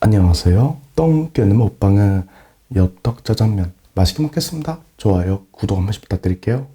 안녕하세요. 똥개는 먹방은 엽떡 짜장면 맛있게 먹겠습니다. 좋아요, 구독 한 번씩 부탁드릴게요.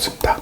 좋습니다.